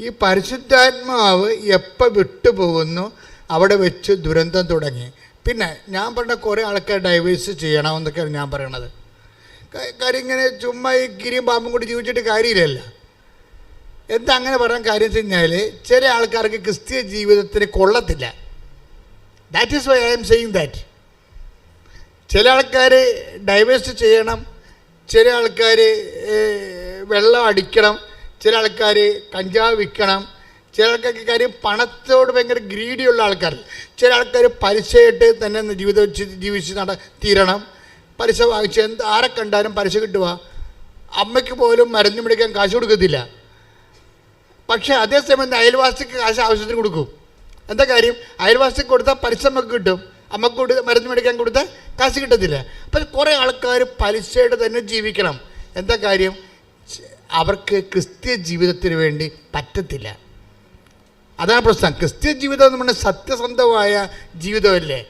ഈ പരിശുദ്ധാത്മാവ് എപ്പോൾ വിട്ടുപോകുന്നു? അവിടെ വെച്ച് ദുരന്തം തുടങ്ങി. പിന്നെ ഞാൻ പറഞ്ഞ കുറേ ആൾക്കാർ ഡൈവേഴ്സ് ചെയ്യണമെന്നൊക്കെയാണ് ഞാൻ പറയണത്. കാര്യം ഇങ്ങനെ ചുമ്മാ ഈ ഗിരിയും പാമ്പും കൂടി ജീവിച്ചിട്ട് കാര്യമില്ലല്ല. എന്താ അങ്ങനെ പറയാൻ കാര്യം വെച്ച് ചില ആൾക്കാർക്ക് ക്രിസ്തീയ ജീവിതത്തിന് കൊള്ളത്തില്ല. That is why I am saying that ചില ആൾക്കാർ ഡൈവേഴ്സ് ചെയ്യണം ചില ആൾക്കാർ വെള്ളം അടിക്കണം ചില ആൾക്കാർ കഞ്ചാവ് വിൽക്കണം. ചില ആൾക്കാർക്ക് കാര്യം പണത്തോട് ഭയങ്കര ഗ്രീഡിയുള്ള ആൾക്കാർ ചില ആൾക്കാർ പലിശയായിട്ട് തന്നെ ജീവിതം വെച്ച് ജീവിച്ച് നട തീരണം. പലിശ വാങ്ങിച്ച് എന്ത് ആരെ കണ്ടാലും പലിശ കിട്ടുക അമ്മയ്ക്ക് പോലും മരുന്ന് മേടിക്കാൻ കാശ് കൊടുക്കത്തില്ല. പക്ഷേ അതേസമയം അയൽവാസിക്ക് കാശ് ആവശ്യത്തിന് കൊടുക്കും. എന്താ കാര്യം? അയൽവാസിക്ക് കൊടുത്താൽ പലിശ നമുക്ക് കിട്ടും. അമ്മയ്ക്ക് കൊടുത്ത് മരുന്ന് മേടിക്കാൻ കൊടുത്താൽ കാശ് കിട്ടത്തില്ല. അപ്പം കുറേ ആൾക്കാർ പലിശയുടെ തന്നെ ജീവിക്കണം. എന്താ കാര്യം? അവർക്ക് ക്രിസ്ത്യ ജീവിതത്തിന് വേണ്ടി പറ്റത്തില്ല. അതാണ് പ്രശ്നം. ക്രിസ്ത്യ ജീവിതം എന്ന് പറഞ്ഞാൽ സത്യസന്ധമായ ജീവിതമല്ലേ?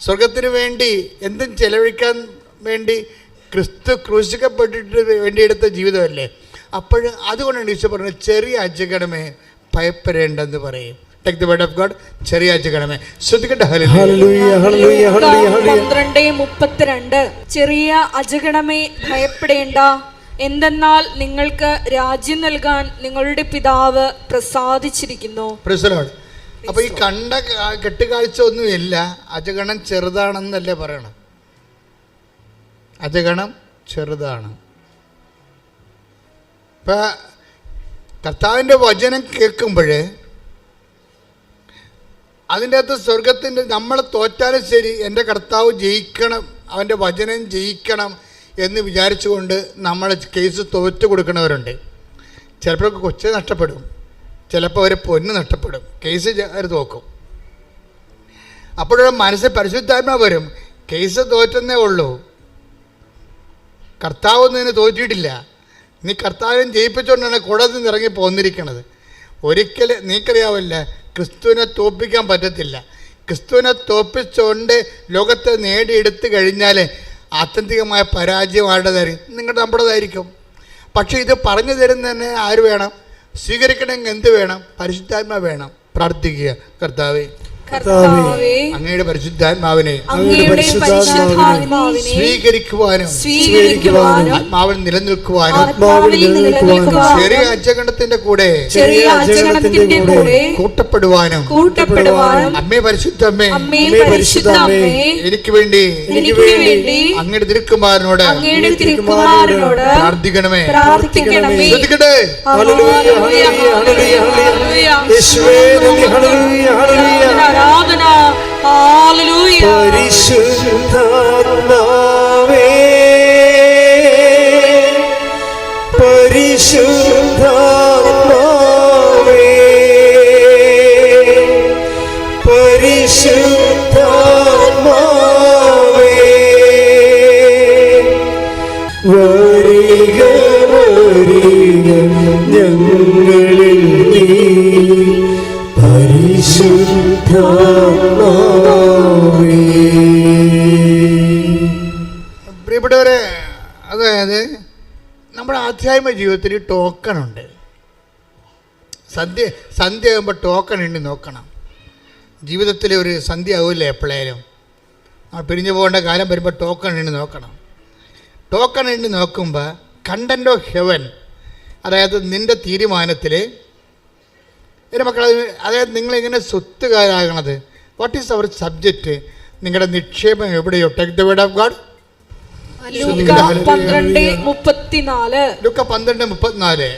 സ്വർഗത്തിന് വേണ്ടി എന്തും ചെലവഴിക്കാൻ വേണ്ടി ക്രിസ്തു ക്രൂശിക്കപ്പെട്ടിട്ട് വേണ്ടിയെടുത്ത ജീവിതമല്ലേ? അപ്പോൾ അതുകൊണ്ടാണ് ഈശോ പറഞ്ഞത് ചെറിയ അജഗണമേ ഭയപ്പെടേണ്ടെന്ന് പറയും. Take the word of God ചെറിയ അജഗണമേ. ശ്രദ്ധിക്കട്ടെ. ഹല്ലേലൂയ. ഹല്ലേലൂയ ഹല്ലേലൂയ ഹല്ലേലൂയ ഹല്ലേലൂയ പന്ത്രണ്ട് മുപ്പത്തിരണ്ട്. ചെറിയ അജഗണമേ ഭയപ്പെടേണ്ട? എന്തെന്നാൽ നിങ്ങൾക്ക് രാജ്യം നൽകാൻ നിങ്ങളുടെ പിതാവ് പ്രസാദിച്ചിരിക്കുന്നു. അപ്പൊ ഈ കണ്ട കെട്ടുകാഴ്ച ഒന്നുമില്ല. അജഗണം ചെറുതാണെന്നല്ലേ പറയണം. അജഗണം ചെറുതാണ്. ഇപ്പൊ കർത്താവിന്റെ വചനം കേൾക്കുമ്പോൾ അതിന്റെ അകത്ത് സ്വർഗത്തിന്റെ നമ്മൾ തോറ്റാലും ശരി എന്റെ കർത്താവ് ജയിക്കണം അവന്റെ വചനം ജയിക്കണം എന്ന് വിചാരിച്ചുകൊണ്ട് നമ്മൾ കേസ് തോറ്റു കൊടുക്കുന്നവരുണ്ട്. ചിലപ്പോൾ കൊച്ചു നഷ്ടപ്പെടും. ചിലപ്പോൾ അവർ പൊന്ന് നഷ്ടപ്പെടും. കേസ് അവർ തോക്കും. അപ്പോഴൊരു മനസ്സിൽ പരിശുദ്ധാത്മ വരും. കേസ് തോറ്റെന്നേ ഉള്ളൂ. കർത്താവ് നിന്നെ തോറ്റിയിട്ടില്ല നീ കർത്താവിനെ ജയിപ്പിച്ചുകൊണ്ടാണ് കുടത്തിൽ നിന്ന് ഇറങ്ങി പോന്നിരിക്കണത്. ഒരിക്കലും നീക്കറിയാവില്ല ക്രിസ്തുവിനെ തോപ്പിക്കാൻ പറ്റത്തില്ല. ക്രിസ്തുവിനെ തോൽപ്പിച്ചുകൊണ്ട് ലോകത്തെ നേടിയെടുത്തു കഴിഞ്ഞാൽ ആത്യന്തികമായ പരാജയം ആരുടേതായിരിക്കും നിങ്ങളുടെ നമ്മുടേതായിരിക്കും പക്ഷേ ഇത് പറഞ്ഞു തരുന്നതന്നെ ആര് വേണം? സ്വീകരിക്കണമെങ്കിൽ എന്ത് വേണം? പരിശുദ്ധാത്മ വേണം. പ്രാർത്ഥിക്കുക. കർത്താവേ. അങ്ങയുടെ പരിശുദ്ധാത്മാവിനെ സ്വീകരിക്കുവാനും സ്വീകരിക്കുവാനും ആത്മാവിൽ നിലനിൽക്കുവാനും ചെറിയ അജഗണത്തിന്റെ കൂടെ ചെറിയ അജഗണത്തിന്റെ കൂടെ കൂട്ടപ്പെടുവാനും കൂട്ടപ്പെടുവാനും അമ്മേ പരിശുദ്ധമ്മേ അമ്മേ പരിശുദ്ധ അമ്മേ എനിക്ക് വേണ്ടി എനിക്ക് വേണ്ടി അങ്ങയുടെ തിരുക്കുമാരനോട് അങ്ങയുടെ തിരുക്കുമാരനോട് പ്രാർത്ഥിക്കണമേ. പ്രാർത്ഥിക്കണമേ. ശ്രദ്ധിക്കട്ടെ? ഹല്ലേലൂയ ഹല്ലേലൂയ ഹല്ലേലൂയ ഹല്ലേലൂയ. യേശുവേ ഹല്ലേലൂയ ഹല്ലേലൂയ. ആരാധന. പരിശുദ്ധാത്മാവേ. പരിശുദ്ധാത്മാവേ പ്രിയപ്പെട്ടവരെ അതായത് നമ്മുടെ ആധ്യാത്മിക ജീവിതത്തിൽ ടോക്കൺ ഉണ്ട് സന്ധ്യ സന്ധ്യ ആകുമ്പോൾ ടോക്കൺ ഉണ്ട് നോക്കണം. ജീവിതത്തിലെ ഒരു സന്ധ്യ ആവില്ല എപ്പോഴേലും ആ പിരിഞ്ഞു പോകേണ്ട കാലം വരുമ്പോൾ ടോക്കൺ ഉണ്ട് നോക്കണം. ടോക്കൺ ഉണ്ട് നോക്കുമ്പോൾ കണ്ടന്റ് ഓഫ് ഹെവൻ അതായത് നിന്റെ തീരുമാനത്തിൽ എന്റെ മക്കൾ അതായത് നിങ്ങളെങ്ങനെ സ്വത്തുകാരാകണത്. വാട്ട് ഈസ് അവർ സബ്ജക്റ്റ് നിങ്ങളുടെ നിക്ഷേപം എവിടെയോ? Take the word of God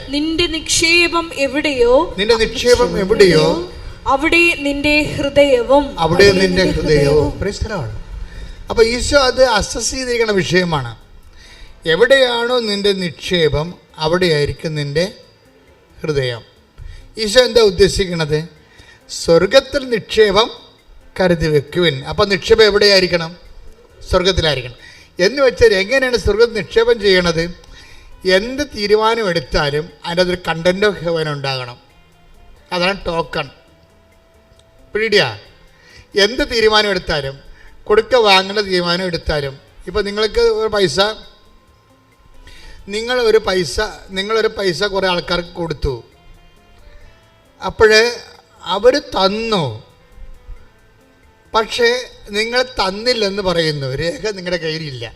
നിന്റെ നിക്ഷേപം എവിടെയോ? നിന്റെ നിക്ഷേപം എവിടെയോ? അവിടെ നിന്റെ ഹൃദയവും. അവിടെ നിന്റെ ഹൃദയവും. അപ്പൊ ഈശോ അത് അസസ് ചെയ്തിരിക്കുന്ന വിഷയമാണ്. എവിടെയാണോ നിന്റെ നിക്ഷേപം അവിടെയായിരിക്കും നിന്റെ ഹൃദയം. ഈശോ എന്താ ഉദ്ദേശിക്കുന്നത്? സ്വർഗത്തിൽ നിക്ഷേപം കരുതി വെക്കുവിൻ. അപ്പം നിക്ഷേപം എവിടെയായിരിക്കണം? സ്വർഗത്തിലായിരിക്കണം. എന്ന് വെച്ചാൽ എങ്ങനെയാണ് സ്വർഗത്തിൽ നിക്ഷേപം ചെയ്യണത്? എന്ത് തീരുമാനമെടുത്താലും അതിന്റെ അതൊരു കണ്ടന്റ് ഓഫ് ഹെവൻ ഉണ്ടാകണം. അതാണ് ടോക്കൺ പീഡിയ എന്ത് തീരുമാനം എടുത്താലും കൊടുക്ക വാങ്ങേണ്ട തീരുമാനം എടുത്താലും ഇപ്പോൾ നിങ്ങൾക്ക് ഒരു പൈസ നിങ്ങൾ ഒരു പൈസ നിങ്ങളൊരു പൈസ കുറേ ആൾക്കാർക്ക് കൊടുത്തു. അപ്പോഴ് അവർ തന്നു. പക്ഷേ നിങ്ങൾ തന്നില്ലെന്ന് പറയുന്നു. രേഖ നിങ്ങളുടെ കയ്യിലില്ല.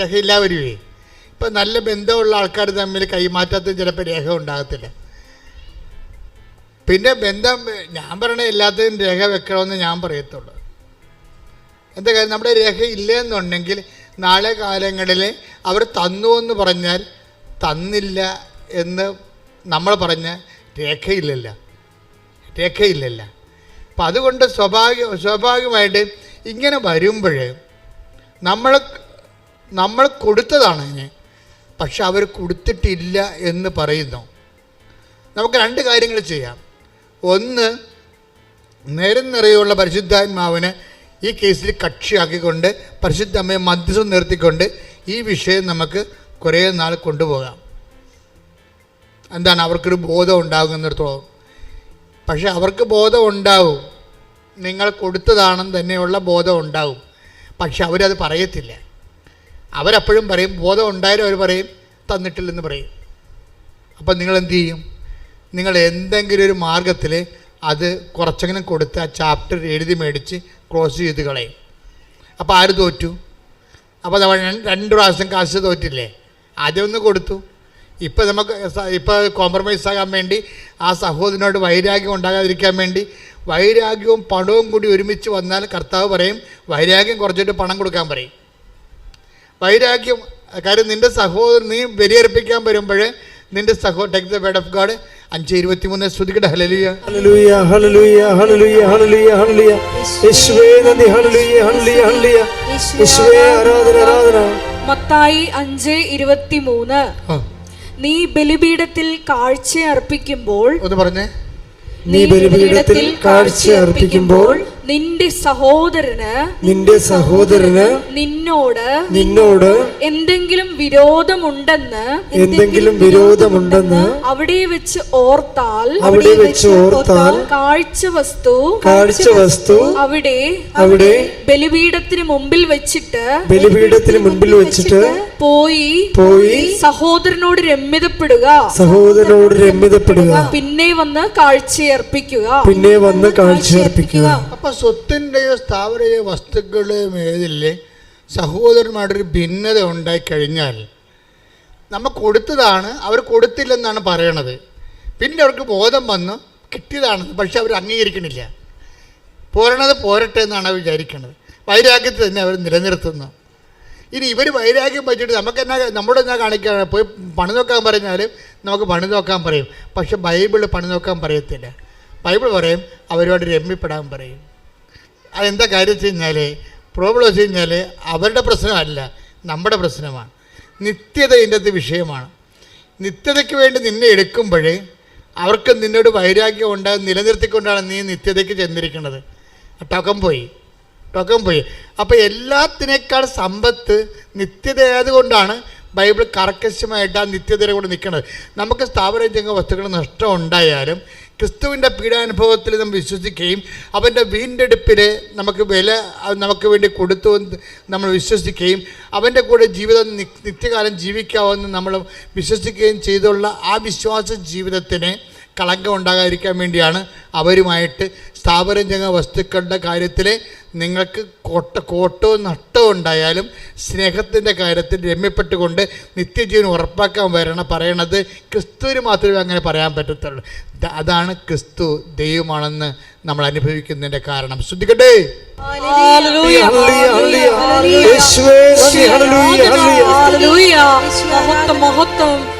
രേഖ ഇല്ലാവരുവേ ഇപ്പം നല്ല ബന്ധമുള്ള ആൾക്കാർ തമ്മിൽ കൈമാറ്റത്തിന് ചിലപ്പോൾ രേഖ ഉണ്ടാകത്തില്ല. പിന്നെ ബന്ധം ഞാൻ പറയണ എല്ലാത്തിനും രേഖ വെക്കണമെന്ന് ഞാൻ പറയത്തുള്ളൂ. എന്താ കാര്യം? നമ്മുടെ രേഖ ഇല്ലെന്നുണ്ടെങ്കിൽ നാളെ കാലങ്ങളിൽ അവർ തന്നു എന്ന് പറഞ്ഞാൽ തന്നില്ല എന്ന് നമ്മൾ പറഞ്ഞ രേഖയില്ലല്ല. രേഖയില്ലല്ല. അപ്പം അതുകൊണ്ട് സ്വാഭാവിക സ്വാഭാവികമായിട്ട് ഇങ്ങനെ വരുമ്പോൾ നമ്മൾ നമ്മൾ കൊടുത്തതാണ് ഇനി. പക്ഷെ അവർ കൊടുത്തിട്ടില്ല എന്ന് പറയുന്നു. നമുക്ക് രണ്ട് കാര്യങ്ങൾ ചെയ്യാം. ഒന്ന് നേരം നിറയുള്ള പരിശുദ്ധാത്മാവിനെ ഈ കേസിൽ കക്ഷിയാക്കിക്കൊണ്ട് പരിശുദ്ധ അമ്മയെ മധ്യസ്ഥം നിർത്തിക്കൊണ്ട് ഈ വിഷയം നമുക്ക് കുറേ നാൾ കൊണ്ടുപോകാം. എന്താണ് അവർക്കൊരു ബോധം ഉണ്ടാകുന്നിടത്തോളം. പക്ഷെ അവർക്ക് ബോധം ഉണ്ടാവും. നിങ്ങൾ കൊടുത്തതാണെന്ന് തന്നെയുള്ള ബോധം ഉണ്ടാവും. പക്ഷെ അവരത് പറയത്തില്ല. അവരപ്പോഴും പറയും ബോധം ഉണ്ടായാലും അവർ പറയും തന്നിട്ടില്ലെന്ന് പറയും. അപ്പം നിങ്ങൾ എന്തു ചെയ്യും? നിങ്ങൾ എന്തെങ്കിലും ഒരു മാർഗത്തിൽ അത് കുറച്ചെങ്കിലും കൊടുത്ത് ആ ചാപ്റ്റർ എഴുതി മേടിച്ച് ക്ലോസ് ചെയ്ത് കളയും. അപ്പോൾ ആര് തോറ്റു? അപ്പോൾ നമ്മൾ രണ്ട് പ്രാവശ്യം കാശ് തോറ്റില്ലേ? ആദ്യം ഒന്ന് കൊടുത്തു. ഇപ്പം നമുക്ക് ഇപ്പോൾ കോംപ്രമൈസ് ആകാൻ വേണ്ടി ആ സഹോദരനോട് വൈരാഗ്യം ഉണ്ടാകാതിരിക്കാൻ വേണ്ടി വൈരാഗ്യവും പണവും കൂടി ഒരുമിച്ച് വന്നാൽ കർത്താവ് പറയും വൈരാഗ്യം കുറച്ചിട്ട് പണം കൊടുക്കാൻ പറയും. വൈരാഗ്യം കാര്യം നിന്റെ സഹോദരൻ നീ ബലിയർപ്പിക്കാൻ വരുമ്പോൾ നിന്റെ സഹോ take the word of God അഞ്ച് ഇരുപത്തി മൂന്ന് ശ്രുതികട ഹലലിയ ഹല്ലേലൂയ ഹല്ലേലൂയ ഹല്ലേലൂയ ഹല്ലേലൂയ ഹല്ലേലൂയ യേശുവേ നന്ദി ഹല്ലേലൂയ ഹല്ലേലൂയ ഹല്ലേലൂയ യേശുവേ ആരാധന ആരാധന. മത്തായി അഞ്ച് ഇരുപത്തിമൂന്ന്. ആ. നീ ബലിപീഠത്തിൽ കാഴ്ച അർപ്പിക്കുമ്പോൾ ഒന്ന് പറഞ്ഞേ. നീ ബലിപീഠത്തിൽ കാഴ്ച അർപ്പിക്കുമ്പോൾ നിന്റെ സഹോദരന് നിന്റെ സഹോദരന് നിന്നോട് നിന്നോട് എന്തെങ്കിലും വിരോധമുണ്ടെന്ന് എന്തെങ്കിലും വിരോധമുണ്ടെന്ന് അവിടെ വെച്ച് ഓർത്താൽ അവിടെ വെച്ച് ഓർത്താൽ കാഴ്ച വസ്തു കാഴ്ച വസ്തു അവിടെ അവിടെ ബലിപീഠത്തിന് മുമ്പിൽ വെച്ചിട്ട് ബലിപീഠത്തിന് മുമ്പിൽ വെച്ചിട്ട് പോയി പോയി സഹോദരനോട് രമ്യതപ്പെടുക. സഹോദരനോട് രമ്യതപ്പെടുക. പിന്നെ വന്ന് കാഴ്ചയർപ്പിക്കുക. പിന്നെ വന്ന് കാഴ്ചയർപ്പിക്കുക. അപ്പൊ സ്വത്തിന്റെയോ സ്ഥാപനയോ സ്ഥാവരയോ വസ്തുക്കളുടെയോ സഹോദരന്മാരുടെ സഹോദരന്മാരുടെ ഭിന്നത ഉണ്ടായി കഴിഞ്ഞാൽ നമ്മൾ കൊടുത്തതാണ് അവർ കൊടുത്തില്ലെന്നാണ് പറയണത്. പിന്നെ അവർക്ക് ബോധം വന്നു കിട്ടിയതാണ് പക്ഷെ അവർ അംഗീകരിക്കണില്ല. പോരണത് പോരട്ടെ എന്നാണ് അവർ വിചാരിക്കുന്നത് വൈരാഗ്യത്തെ തന്നെ അവർ നിലനിർത്തുന്നു. ഇനി ഇവർ വൈരാഗ്യം വെച്ചിട്ട് നമുക്ക് എന്നാ നമ്മുടെ എന്നാ കാണിക്കാൻ പോയി പണി നോക്കാൻ പറഞ്ഞാൽ നമുക്ക് പണി നോക്കാൻ പറയും. പക്ഷെ ബൈബിൾ പണി നോക്കാൻ പറയത്തില്ല. ബൈബിൾ പറയും അവരോട് രമ്യപ്പെടാൻ പറയും. അതെന്താ കാര്യം വെച്ച് കഴിഞ്ഞാൽ പ്രോബ്ലം വെച്ച് കഴിഞ്ഞാൽ അവരുടെ പ്രശ്നമല്ല നമ്മുടെ പ്രശ്നമാണ്. നിത്യത ഇതിന്റെ അത് വിഷയമാണ്. നിത്യതയ്ക്ക് വേണ്ടി നിന്നെ എടുക്കുമ്പോഴേ അവർക്ക് നിന്നോട് വൈരാഗ്യം ഉണ്ടാകും നിലനിർത്തിക്കൊണ്ടാണ് നീ നിത്യതയ്ക്ക് ചെന്നിരിക്കുന്നത്. ടകം പോയി. ടോക്കം പോയി. അപ്പോൾ എല്ലാത്തിനേക്കാൾ സമ്പത്ത് നിത്യത ആയതുകൊണ്ടാണ് ബൈബിൾ കർക്കശമായിട്ട് ആ നിത്യതയുടെ കൂടെ നിൽക്കുന്നത്. നമുക്ക് സ്ഥാപനം ചെയ്യുന്ന വസ്തുക്കൾ നഷ്ടം ഉണ്ടായാലും ക്രിസ്തുവിന്റെ പീഡാനുഭവത്തിൽ നാം വിശ്വസിക്കുകയും അവന്റെ വീണ്ടെടുപ്പിൽ നമുക്ക് വില നമുക്ക് വേണ്ടി കൊടുത്തു നമ്മൾ വിശ്വസിക്കുകയും അവന്റെ കൂടെ ജീവിതം നിത്യകാലം ജീവിക്കാമെന്ന് നമ്മൾ വിശ്വസിക്കുകയും ചെയ്തുള്ള ആ വിശ്വാസ ജീവിതത്തിന് കളങ്കം ഉണ്ടാകാതിരിക്കാൻ വേണ്ടിയാണ് അവരുമായിട്ട് സ്ഥാപനം ചെങ്ങ വസ്തുക്കളുടെ കാര്യത്തിൽ നിങ്ങൾക്ക് കോട്ട കോട്ടോ നട്ടോ ഉണ്ടായാലും സ്നേഹത്തിന്റെ കാര്യത്തിൽ രമ്യപ്പെട്ടുകൊണ്ട് നിത്യജീവൻ ഉറപ്പാക്കാൻ വരണം പറയണത് ക്രിസ്തുവിന് മാത്രമേ അങ്ങനെ പറയാൻ പറ്റത്തുള്ളൂ. അതാണ് ക്രിസ്തു ദൈവമാണെന്ന് നമ്മൾ അനുഭവിക്കുന്നതിന്റെ കാരണം. ശ്രദ്ധിക്കട്ടെ? ഹല്ലേലൂയ, ഹല്ലേലൂയ, ഹല്ലേലൂയ. യേശുവേ ഹല്ലേലൂയ, ഹല്ലേലൂയ. ഹല്ലേലൂയ. മഹത്വം മഹത്വം.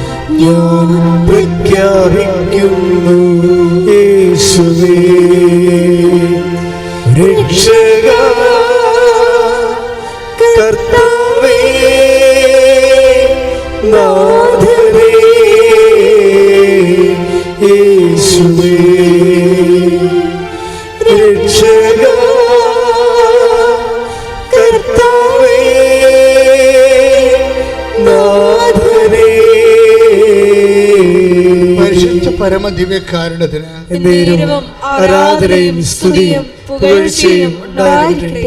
ഞാൻ പ്രഖ്യാപിക്കുന്നു യേശുവേ. രക്ഷക എന്നേരവും ആരാധനയും സ്തുതിയും പുകഴ്ചയും ഉണ്ടാകട്ടെ